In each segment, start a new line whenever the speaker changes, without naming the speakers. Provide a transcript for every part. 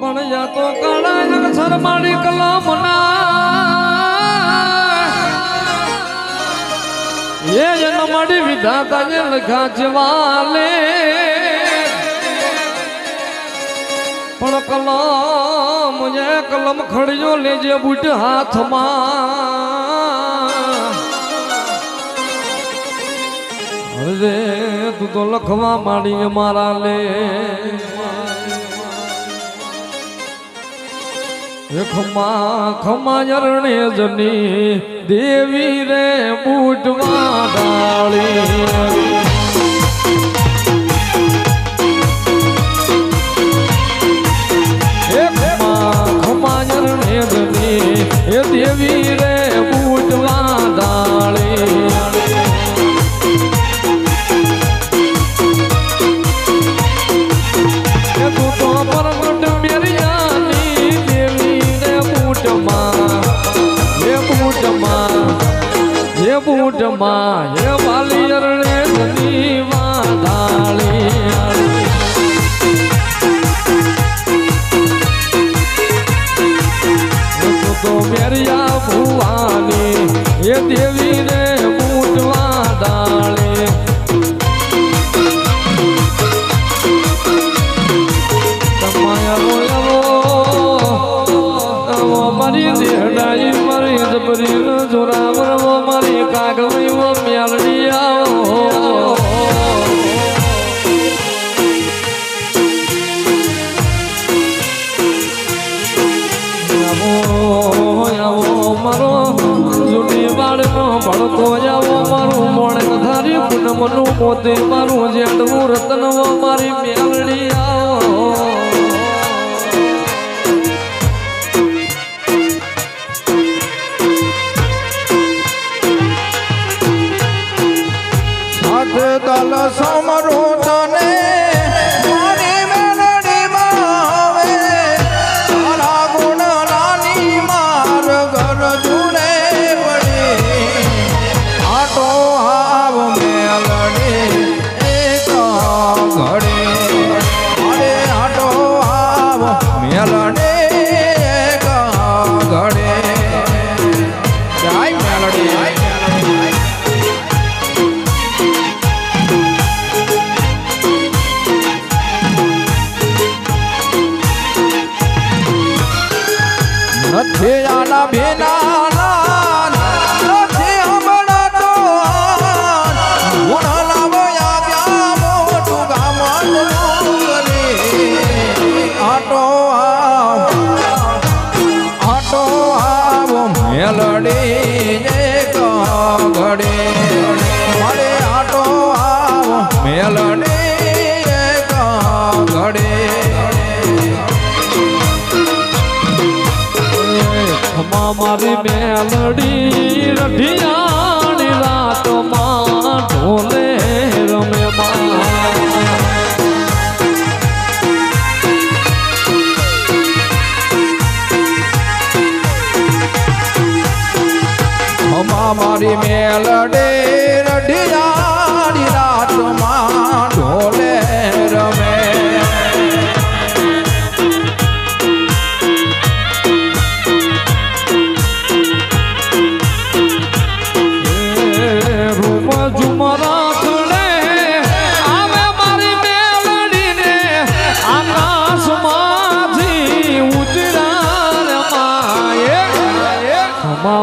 ભણ્યા તો કાળા અક્ષર કલમ ના. એ જન મારી વિધાતા જે લખા જવાલે. પણ કલમ જે કલમ ખડ્યો લેજે બુટ હાથમાં. અરે તું તો લખવા માંડી મારા લે. ખમા ખમા જરણે જની દેવી રે બૂટમાં ડાળી. દેવી રે બૂટમાં એ આવો મારો જૂની બાળનો ભડકો આવો મારું મોણે ધારી મારું જેડવું રતન મારી મેલડી આવો
સાથે દલ સમરો તને નથી આના ભીના મેલડી
રઢિયાણી રાતમાં ઢોલે રમે
મારી મેલડે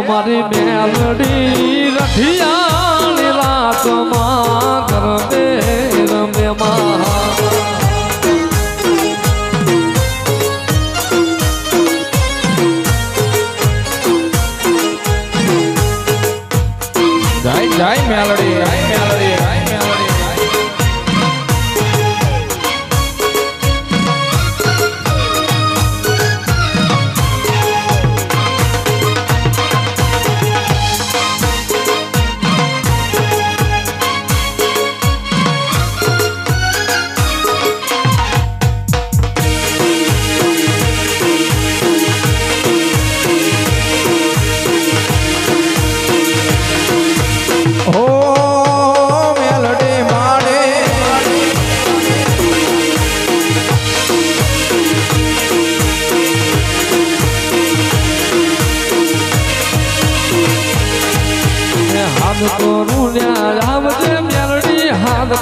મારી મેલડી રઢિયાળી રાતમાં ગરબે રમે માં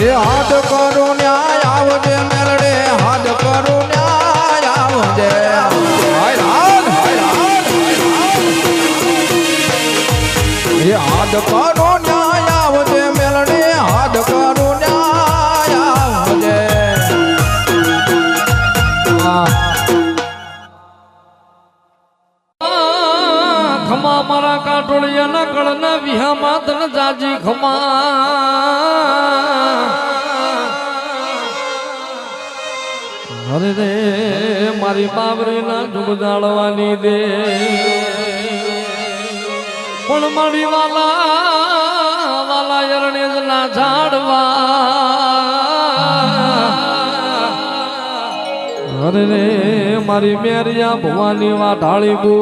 એ
હાથ કરું ન્યાય, આવજે મેલડે હાથ કરું ન્યાય, આવજે. એ હાથ કરું ન્યાય, આવજે મેલડે હાથ કરું ન્યાય, આવજે.
ખમા મારા કાટોળિયાના કળના વિહામાં તન જાજી ખમા. અરે રે, મારી બાબરીના જુગ જાળવાની દે. પણ મારી વાલા વાલા યરણેજના ઝાડવા અરે રે, મારી મેરિયા ભવાની વા ઢાળી બો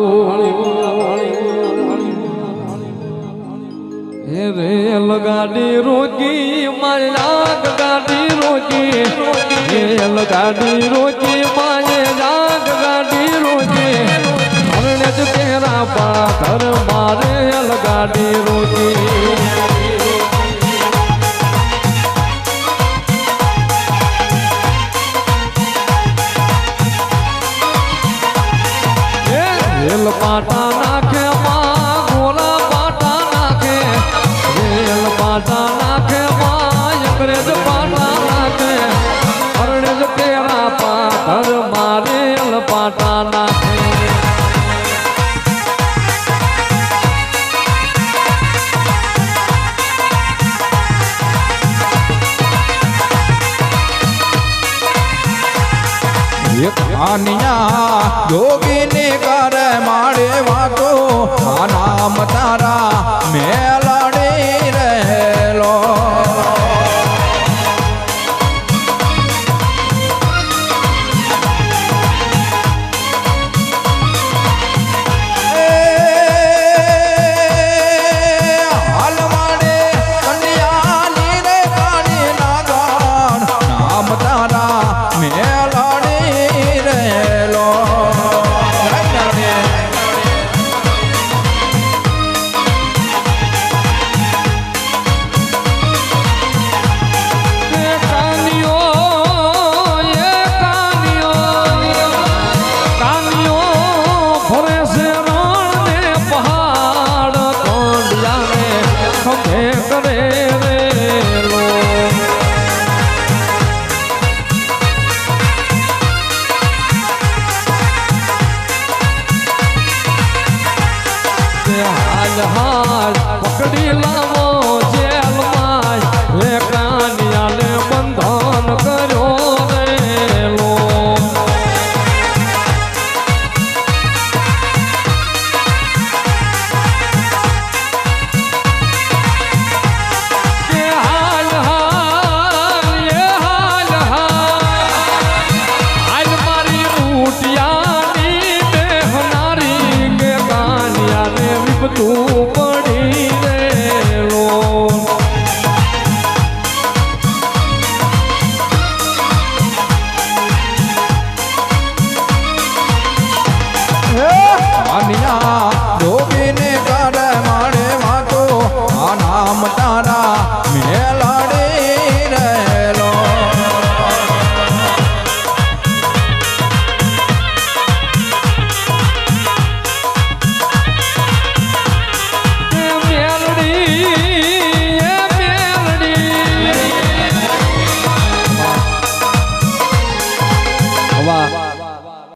એ રે, લગાડી રોકી માયા ગાડી રોકી એ લગાડી રોકી માયે જાગ ગાડી રોકી હરણે જ તેરા પાથર મારે લગાડી રોકી રેલ પાટા
એક આનિયા જોગીની કરે મારે વાતો. આ નામ તારા હાર પકડી લાવો.